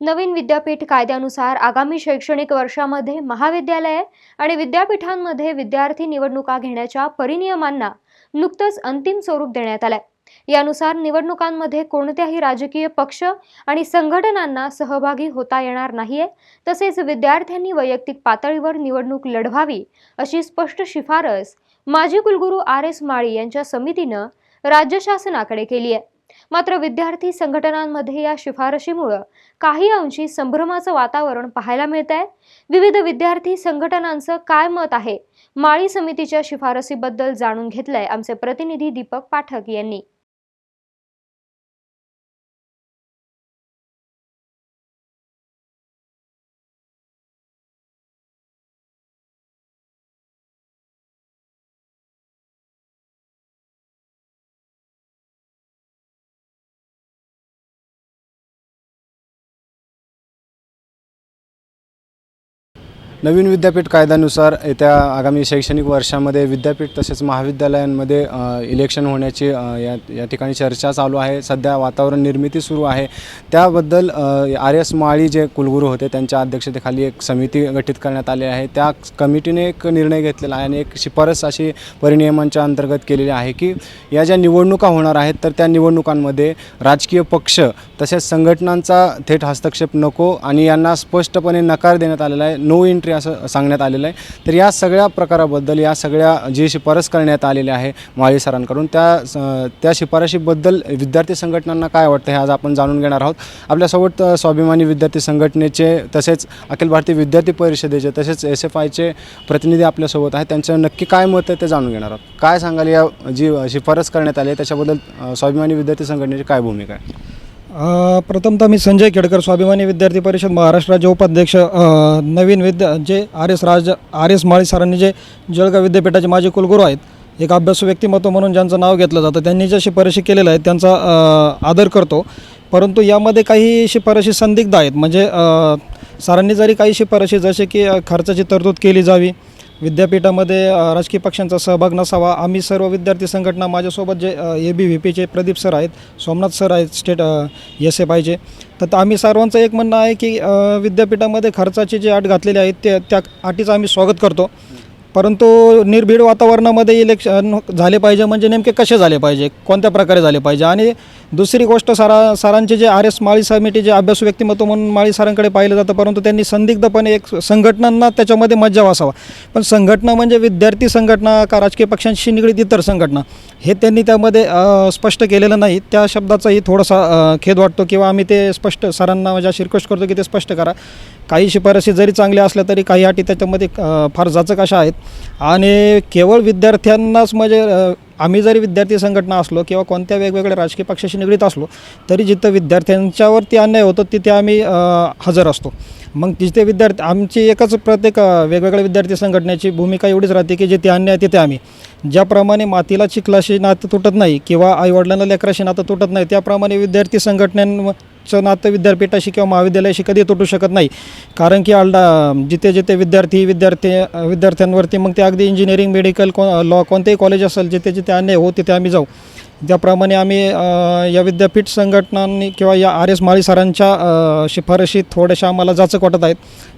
नवीन विद्यापीठ कायद्यानुसार आगामी शैक्षणिक वर्षामध्ये महाविद्यालये आणि विद्यापीठांमध्ये विद्यार्थी निवडणुका घेण्याच्या परिनियमांना नुकतंच अंतिम स्वरूप देण्यात आलंय. यानुसार निवडणुकांमध्ये कोणत्याही राजकीय पक्ष आणि संघटनांना सहभागी होता येणार नाहीये. तसेच विद्यार्थ्यांनी वैयक्तिक पातळीवर निवडणूक लढवावी अशी स्पष्ट शिफारस माजी कुलगुरू आर एस माळी यांच्या समितीनं राज्य शासनाकडे केली आहे मात्र विद्यार्थी संघटनांमध्ये या शिफारशीमुळं काही अंशी संभ्रमाचं वातावरण पाहायला मिळत आहे विविध विद्यार्थी संघटनांचं काय मत आहे? माळी समितीच्या शिफारसीबद्दल जाणून घेतलंय आमचे प्रतिनिधी दीपक पाठक यांनी. नवीन विद्यापीठ कायद्यानुसार येत्या आगामी शैक्षणिक वर्षामध्ये विद्यापीठ तसेच महाविद्यालयांमध्ये इलेक्शन होण्याची या या ठिकाणी चर्चा चालू आहे. सध्या वातावरण निर्मिती सुरू आहे. त्याबद्दल आर एस माळी जे कुलगुरू होते त्यांच्या अध्यक्षतेखाली एक समिती गठीत करण्यात आली आहे. त्या कमिटीने एक निर्णय घेतलेला आहे आणि एक शिफारस अशी परिनियमांच्या अंतर्गत केलेली आहे की या ज्या निवडणुका होणार आहेत तर त्या निवडणुकांमध्ये राजकीय पक्ष तसेच संघटनांचा थेट हस्तक्षेप नको आणि यांना स्पष्टपणे नकार देण्यात आलेला आहे. नो एंट्री असं सांगण्यात आलेलं आहे. तर या सगळ्या प्रकाराबद्दल या सगळ्या जी शिफारस करण्यात आलेली आहे माळी सरांकडून त्या त्या शिफारशीबद्दल विद्यार्थी संघटनांना काय वाटतं हे आज आपण जाणून घेणार आहोत. आपल्यासोबत स्वाभिमानी विद्यार्थी संघटनेचे तसेच अखिल भारतीय विद्यार्थी परिषदेचे तसेच एस एफ आयचे प्रतिनिधी आपल्यासोबत आहेत. त्यांचं नक्की काय मत आहे ते जाणून घेणार आहोत. काय सांगाल या जी शिफारस करण्यात आली आहे त्याच्याबद्दल स्वाभिमानी विद्यार्थी संघटनेची काय भूमिका आहे? प्रथमतः मी संजय केडकर स्वाभिमानी विद्यार्थी परिषद महाराष्ट्र राज्य उपाध्यक्ष नवीन विद्या जे R S Raj R S Mali सरांनी जे जळगाव विद्यापीठाचे माझे कुलगुरू आहेत एक अभ्यासू व्यक्तिमत्व म्हणून ज्यांचं नाव घेतलं जातं त्यांनी ज्या शिफारशी केलेल्या आहेत त्यांचा आदर करतो. परंतु यामध्ये काही शिफारशी संदिग्ध आहेत म्हणजे सरांनी जरी काही शिफारशी जसे की खर्चाची तरतूद केली जावी विद्यापीठामध्ये राजकीय पक्षांचा सहभाग नसावा. आम्ही सर्व विद्यार्थी संघटना माझ्यासोबत जे ए बी व्ही पीचे प्रदीप सर आहेत सोमनाथ सर आहेत स्टेट एस एफ आयचे तर आम्ही सर्वांचं एक म्हणणं आहे की विद्यापीठामध्ये खर्चाची जी अट घातलेली आहे ते त्या अटीचं आम्ही स्वागत करतो. परंतु निर्भीड वातावरणामध्ये इलेक्शन झाले पाहिजे म्हणजे नेमके कसे झाले पाहिजे? कोणत्या प्रकारे झाले पाहिजे? आणि दुसरी गोष्ट सरा सरांचे जे आर एस माळी समिती जे अभ्यासू व्यक्तिमत्व म्हणून माळी सरांकडे पाहिलं जातं परंतु त्यांनी संदिग्धपणे एक संघटनांना त्याच्यामध्ये मज्जा असावा पण संघटना म्हणजे विद्यार्थी संघटना का राजकीय पक्षांशी निगडीत इतर संघटना? हे त्यांनी त्यामध्ये स्पष्ट केलेलं नाही. त्या शब्दाचाही थोडासा खेद वाटतो किंवा आम्ही ते स्पष्ट सरांना म्हणजे अशी रिक्वेस्ट करतो की ते स्पष्ट करा. काही शिफारसी जरी चांगल्या असल्या तरी काही अटी त्याच्यामध्ये फार जाचक अशा आहेत. आणि केवळ विद्यार्थ्यांनाच म्हणजे आम्ही जरी विद्यार्थी संघटना असलो किंवा कोणत्या वेगवेगळ्या राजकीय पक्षाशी निगडीत असलो तरी जिथं विद्यार्थ्यांच्यावरती अन्याय होतो तिथे आम्ही हजर असतो. मग तिथे विद्यार्थी आमची एकच प्रत्येक वेगवेगळ्या विद्यार्थी संघटनेची भूमिका एवढीच राहते की जिथे अन्याय तिथे आम्ही. ज्याप्रमाणे मातीला चिखलाशी नातं तुटत नाही किंवा आईवडिलांना लेकराशी नातं तुटत नाही त्याप्रमाणे विद्यार्थी शिक्षणाचं नातं विद्यापीठाशी किंवा महाविद्यालयाशी कधी तुटू शकत नाही. कारण की आलडा जिथे जिथे विद्यार्थी विद्यार्थी विद्यार्थ्यांवरती मग ते अगदी इंजिनिअरिंग मेडिकल को लॉ कोणतेही कॉलेज असेल जिथे जिथे अन्याय हो तिथे आम्ही जाऊ. त्याप्रमाणे आम्ही या विद्यापीठ संघटनांनी किंवा या आर एस माळी सरांच्या शिफारशी थोड्याशा आम्हाला जाचक वाटत आहेत.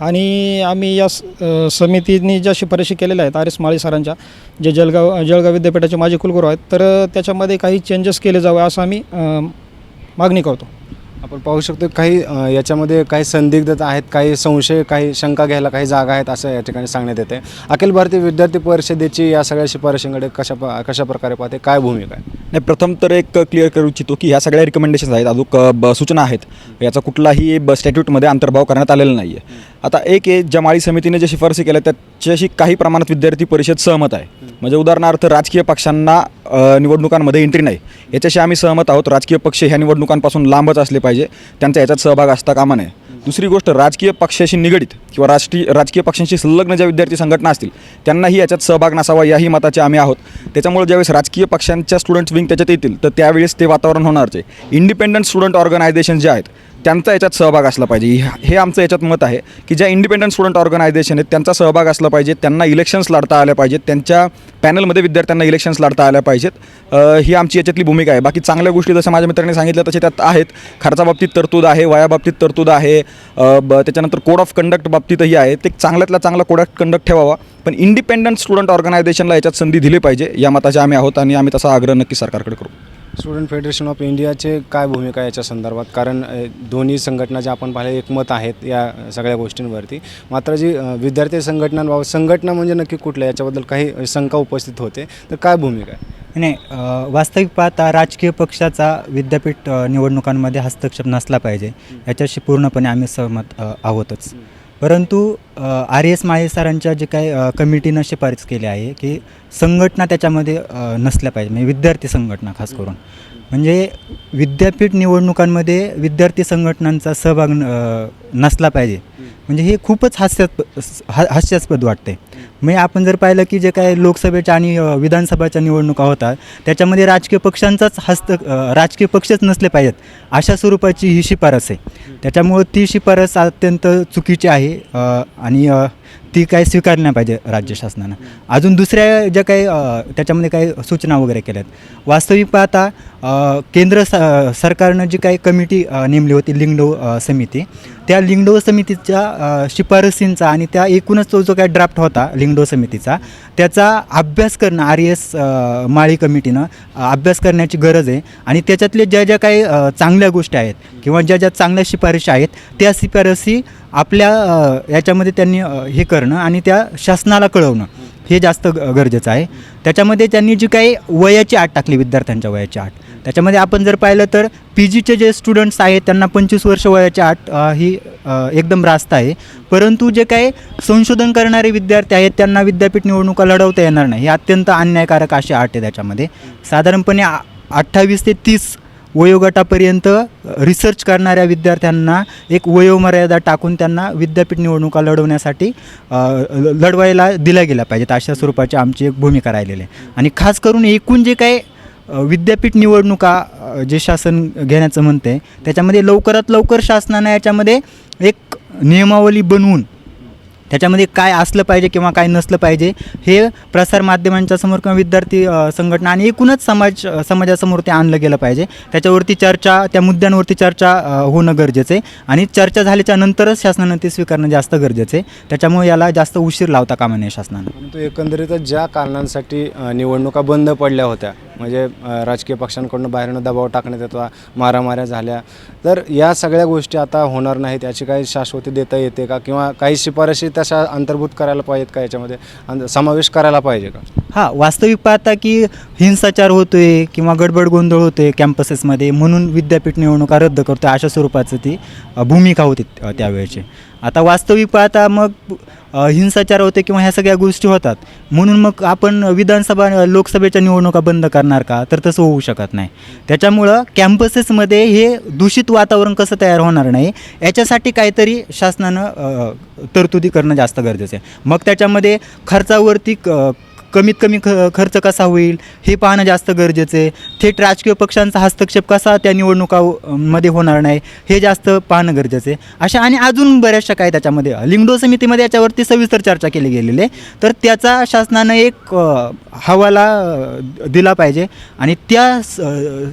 आणि आम्ही या स- समितीने ज्या शिफारशी केलेल्या आहेत आर एस माळी सरांच्या जे जळगाव जळगाव विद्यापीठाचे माजी कुलगुरू आहेत तर त्याच्यामध्ये काही चेंजेस केले जावे असं आम्ही मागणी करतो. आपण पाहू शकतो काही अ, याच्यामध्ये काही संदिग्धता आहेत काही संशय काही शंका घ्यायला काही जागा आहेत असं या ठिकाणी सांगण्यात येते. अखिल भारतीय विद्यार्थी परिषदेची या सगळ्या शिफारशींकडे कशा प- कशा प्रकारे पाहते? काय भूमिका आहे? नाही प्रथम तर एक क्लिअर करू इच्छितो की ह्या सगळ्या रिकमेंडेशन्स आहेत. अजून ब सूचना आहेत. याचा कुठलाही ब स्टॅट्यूटमध्ये अंतर्भाव करण्यात आलेला नाही आहे आता एक आहे ज्या माळी समितीने ज्या शिफारसी केल्या त्याच्याशी काही प्रमाणात विद्यार्थी परिषद सहमत आहे. म्हणजे उदाहरणार्थ राजकीय पक्षांना निवडणुकांमध्ये एंट्री नाही. याच्याशी आम्ही सहमत आहोत. राजकीय पक्ष ह्या निवडणुकांपासून लांबच असले पाहिजे. त्यांचा याच्यात सहभाग असता कामा नये. दुसरी गोष्ट राजकीय पक्षाशी निगडीत किंवा राष्ट्रीय राजकीय पक्षांशी संलग्न ज्या विद्यार्थी संघटना असतील त्यांनाही याच्यात सहभाग नसावा याही मताचे आम्ही आहोत. त्याच्यामुळे ज्यावेळेस राजकीय पक्षांच्या स्टुडंट्स विंग त्याच्यात येतील तर त्यावेळेस ते वातावरण होणारचे. इंडिपेंडंट स्टुडंट ऑर्गनायझेशन जे आहेत त्यांचा याच्यात सहभाग असला पाहिजे. हे आमचं याच्यात मत आहे की ज्या इंडिपेंडंट स्टुडंट ऑर्गनायझेशन आहेत त्यांचा सहभाग असला पाहिजे त्यांना इलेक्शन्स लढता आल्या पाहिजेत त्यांच्या पॅनलमध्ये विद्यार्थ्यांना इलेक्शन्स लढता आल्या पाहिजेत. ही आमची याच्यातली भूमिका आहे. बाकी चांगल्या गोष्टी जसं माझ्या मित्रांनी सांगितलं तसे त्यात आहेत. खर्चाबाबतीत तरतूद आहे वयाबाबतीत तरतूद आहे ब त्याच्यानंतर कोड ऑफ कंडक्ट बाबतीतही आहे. ते चांगल्यातला चांगला कोड ऑफ कंडक्ट ठेवावा. पण इंडिपेंडंट स्टुडंट ऑर्गनायझेशनला याच्यात संधी दिली पाहिजे या मताचे आम्ही आहोत आणि आम्ही तसा आग्रह नक्की सरकारकडे करू. स्टुडंट फेडरेशन ऑफ इंडियाचे काय भूमिका याच्या संदर्भात? कारण अ, दोन्ही संघटना ज्या आपण पाहिल्या एकमत आहेत या सगळ्या गोष्टींवरती. मात्र जी अ, विद्यार्थी संघटनांबाबत संघटना म्हणजे नक्की कुठल्या? याच्याबद्दल काही शंका उपस्थित होते. तर काय भूमिका आहे? नाही अ, वास्तविक पाहता राजकीय पक्षाचा विद्यापीठ अ, निवडणुकांमध्ये हस्तक्षेप नसला पाहिजे. याच्याशी पूर्णपणे आम्ही सहमत अ, आहोतच. परंतु आर एस माळे सरांच्या जे काही कमिटीनं शिफारस केली आहे की संघटना त्याच्यामध्ये नसल्या पाहिजे म्हणजे विद्यार्थी संघटना खास करून. म्हणजे विद्यापीठ निवडणुकांमध्ये विद्यार्थी संघटनांचा सहभाग न- नसला पाहिजे. म्हणजे हे खूपच हास्यास्प हा हास्यास्पद वाटते म्हणजे आपण जर पाहिलं की जे काय लोकसभेच्या आणि विधानसभाच्या निवडणुका होतात त्याच्यामध्ये राजकीय पक्षांचाच हस्त राजकीय पक्षच नसले पाहिजेत अशा स्वरूपाची ही शिफारस आहे. त्याच्यामुळं ती शिफारस अत्यंत चुकीची आहे आणि ती काय स्वीकारली नाही पाहिजे राज्य शासनानं. अजून दुसऱ्या ज्या काही त्याच्यामध्ये काही सूचना वगैरे केल्या आहेत वास्तविक पाहता केंद्र स सरकारनं जी काही कमिटी नेमली होती लिंगडो समिती त्या लिंगडो समितीच्या शिफारसींचा आणि त्या एकूणच तो जो काही ड्राफ्ट होता लिंगडो समितीचा त्याचा अभ्यास करणं आर एस माळी कमिटीनं अभ्यास करण्याची गरज आहे. आणि त्याच्यातले ज्या ज्या काही चांगल्या गोष्टी आहेत किंवा ज्या ज्या चांगल्या शिफारशी आहेत त्या शिफारसी आपल्या याच्यामध्ये त्यांनी हे करणं आणि त्या शासनाला कळवणं हे जास्त ग- गरजेचं आहे. त्याच्यामध्ये त्यांनी जी काही वयाची आट टाकली विद्यार्थ्यांच्या वयाची आट त्याच्यामध्ये आपण जर पाहिलं तर पी जीचे जे स्टुडंट्स आहेत त्यांना पंचवीस वर्ष वयाची आट ही एकदम रास्त आहे. परंतु जे काही संशोधन करणारे विद्यार्थी आहेत त्यांना विद्यापीठ निवडणुका लढवता येणार नाही. ही अत्यंत अन्यायकारक अशी आट आहे त्याच्यामध्ये. साधारणपणे अठ्ठावीस ते तीस वयोगटापर्यंत रिसर्च करणाऱ्या विद्यार्थ्यांना एक वयोमर्यादा टाकून त्यांना विद्यापीठ निवडणुका लढवण्यासाठी लढवायला दिल्या गेल्या पाहिजेत. अशा स्वरूपाची आमची एक भूमिका राहिलेली आहे. आणि खास करून एकूण जे काही विद्यापीठ निवडणुका जे शासन घेण्याचं म्हणते त्याच्यामध्ये लवकरात लवकर शासनानं याच्यामध्ये एक नियमावली बनवून त्याच्यामध्ये काय असलं पाहिजे किंवा काय नसलं पाहिजे हे प्रसारमाध्यमांच्या समोर किंवा विद्यार्थी संघटना आणि एकूणच समाज समाजासमोर ते आणलं गेलं पाहिजे. त्याच्यावरती चर्चा त्या मुद्द्यांवरती चर्चा होणं गरजेचं आहे. आणि चर्चा झाल्याच्या नंतरच शासनानं ते स्वीकारणं जास्त गरजेचं आहे. त्याच्यामुळे याला जास्त उशीर लावता कामा नये शासनानं. परंतु एकंदरीतच ज्या कारणांसाठी निवडणुका बंद पडल्या होत्या म्हणजे राजकीय पक्षांकडून बाहेरनं दबाव टाकण्यात येतो मारामाऱ्या झाल्या तर या सगळ्या गोष्टी आता होणार नाहीत याची काही शाश्वती देता येते का? किंवा काही शिफारशी तशा अंतर्भूत करायला पाहिजेत का याच्यामध्ये? समावेश करायला पाहिजे का? हां वास्तविक पाहता की हिंसाचार होतोय किंवा गडबड गोंधळ होतोय कॅम्पसेसमध्ये म्हणून विद्यापीठ निवडणुका रद्द करतोय अशा स्वरूपाचं ती भूमिका होती त्यावेळेची. आता वास्तविक पाहता मग हिंसाचार होते किंवा ह्या सगळ्या गोष्टी होतात. म्हणून मग आपण विधानसभा लोकसभेच्या निवडणुका बंद करणार का? तर तसं होऊ शकत नाही. त्याच्यामुळं कॅम्पसेसमध्ये हे दूषित वातावरण कसं तयार होणार नाही याच्यासाठी काहीतरी शासनानं तरतुदी करणं जास्त गरजेचं आहे. मग त्याच्यामध्ये खर्चावरती क कमीत कमी ख खर्च कसा होईल हे पाहणं जास्त गरजेचं आहे. थेट राजकीय पक्षांचा हस्तक्षेप कसा त्या निवडणुका मध्ये होणार नाही हे जास्त पाहणं गरजेचं आहे. अशा आणि अजून बऱ्याचशा काय त्याच्यामध्ये लिंगडो समितीमध्ये याच्यावरती सविस्तर चर्चा केली गेलेली आहे. तर त्याचा शासनानं एक हवाला दिला पाहिजे आणि त्या स-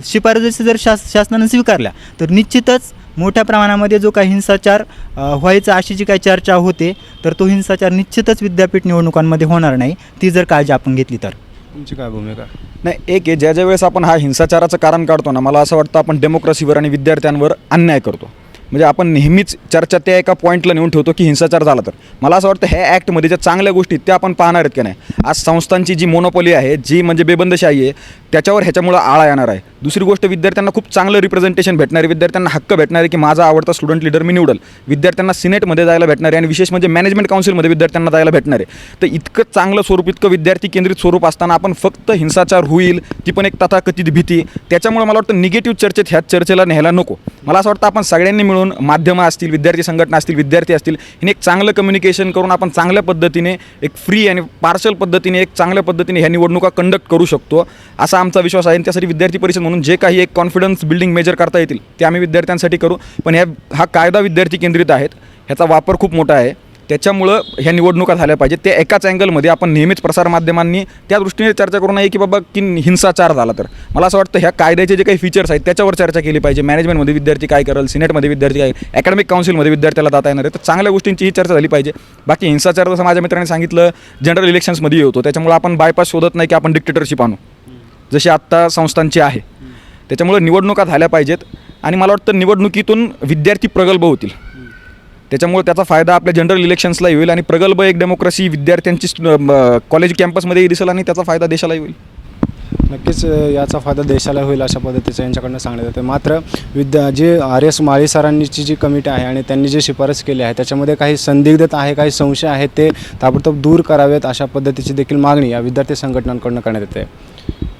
शिफारसी जर शास शासनानं स्वीकारल्या तर निश्चितच मोठ्या प्रमाणामध्ये जो काही हिंसाचार व्हायचा अशी जी काही चर्चा होते तर तो हिंसाचार निश्चितच विद्यापीठ निवडणुकांमध्ये होणार नाही. ती जर काळजी आपण घेतली तर. तुमची काय भूमिका? नाही एक आहे ज्या ज्या वेळेस आपण हा हिंसाचाराचं कारण काढतो ना मला असं वाटतं आपण डेमोक्रेसीवर आणि विद्यार्थ्यांवर अन्याय करतो. म्हणजे आपण नेहमीच चर्चा त्या एका पॉईंटला नेऊन ठेवतो की हिंसाचार झाला तर. मला असं वाटतं ह्या ॲक्टमध्ये ज्या चांगल्या गोष्टी त्या आपण पाहणार आहेत की नाही. आज संस्थांची जी मोनोपॉली आहे जी म्हणजे बेबंदशाही आहे त्याच्यावर ह्याच्यामुळं आळा येणार आहे. दुसरी गोष्ट विद्यार्थ्यांना खूप चांगलं रिप्रेझेंटेशन भेटणार आहे. विद्यार्थ्यांना हक्क भेटणार आहे की माझा आवडता स्टुडंट लीडर मी निवडल. विद्यार्थ्यांना सिनेटमध्ये जायला भेटणार आहे आणि विशेष म्हणजे मॅनेजमेंट काउन्सिलमध्ये विद्यार्थ्यांना जायला भेटणार आहे. तर इतकं चांगलं स्वरूप इतकं विद्यार्थी केंद्रित स्वरूप असताना आपण फक्त हिंसाचार होईल ती पण एक तथाकथित भीती. त्याच्यामुळे मला वाटतं निगेटिव्ह चर्चेत ह्याच चर्चेला न्यायला नको. मला असं वाटतं आपण सगळ्यांनी मिळून मिळून माध्यमं असतील विद्यार्थी संघटना असतील विद्यार्थी असतील ह्याने एक चांगलं कम्युनिकेशन करून आपण चांगल्या पद्धतीने एक फ्री आणि पार्शल पद्धतीने एक चांगल्या पद्धतीने ह्या निवडणुका कंडक्ट करू शकतो. असा आमचा विश्वास आहे. आणि त्यासाठी विद्यार्थी परिषद म्हणून जे काही एक कॉन्फिडन्स बिल्डिंग मेजर करता येतील ते आम्ही विद्यार्थ्यांसाठी करू. पण ह्या हा कायदा विद्यार्थी केंद्रित आहेत. ह्याचा वापर खूप मोठा आहे. त्याच्यामुळं ह्या निवडणुका झाल्या पाहिजेत. त्या एकाच अँगलमध्ये आपण नेहमीच प्रसारमाध्यमांनी त्या दृष्टीने चर्चा करू नये की बाबा की हिंसाचार झाला तर. मला असं वाटतं ह्या कायद्याचे जे काही फीचर्स आहेत त्याच्यावर चर्चा केली पाहिजे. मॅनेजमेंटमध्ये विद्यार्थी काय करेल सिनेटमध्ये विद्यार्थी काय अकॅडमिक काउन्सिलमध्ये विद्यार्थ्याला जाता येणार आहे. तर चांगल्या गोष्टींची ही चर्चा झाली पाहिजे. बाकी हिंसाचार जसं माझ्या मित्रांनी सांगितलं जनरल इलेक्शन्समध्ये येतो त्याच्यामुळे आपण बायपास शोधत नाही की आपण डिक्टेटरशिप आणू. जशी आत्ता संस्थांची आहे. त्याच्यामुळे निवडणुका झाल्या पाहिजेत. आणि मला वाटतं निवडणुकीतून विद्यार्थी प्रगल्भ होतील. त्याच्यामुळे त्याचा फायदा आपल्या जनरल इलेक्शन्सला होईल आणि प्रगल्भ एक डेमोक्रेसी विद्यार्थ्यांची कॉलेज कॅम्पसमध्येही दिसेल आणि त्याचा फायदा देशालाही होईल. नक्कीच याचा फायदा देशाला होईल अशा पद्धतीचं यांच्याकडनं सांगण्यात येतं मात्र विद्या जे आर एस माळी सरांची जी कमिटी आहे आणि त्यांनी जे शिफारस केली आहे त्याच्यामध्ये काही संदिग्धता आहे काही संशय आहेत ते ताबडतोब दूर करावेत अशा पद्धतीची देखील मागणी या विद्यार्थी संघटनांकडून करण्यात येते.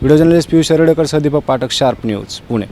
व्हिडिओ जर्नलिस्ट पियुष शेरडेकर सदीपक पाठक शार्प न्यूज पुणे.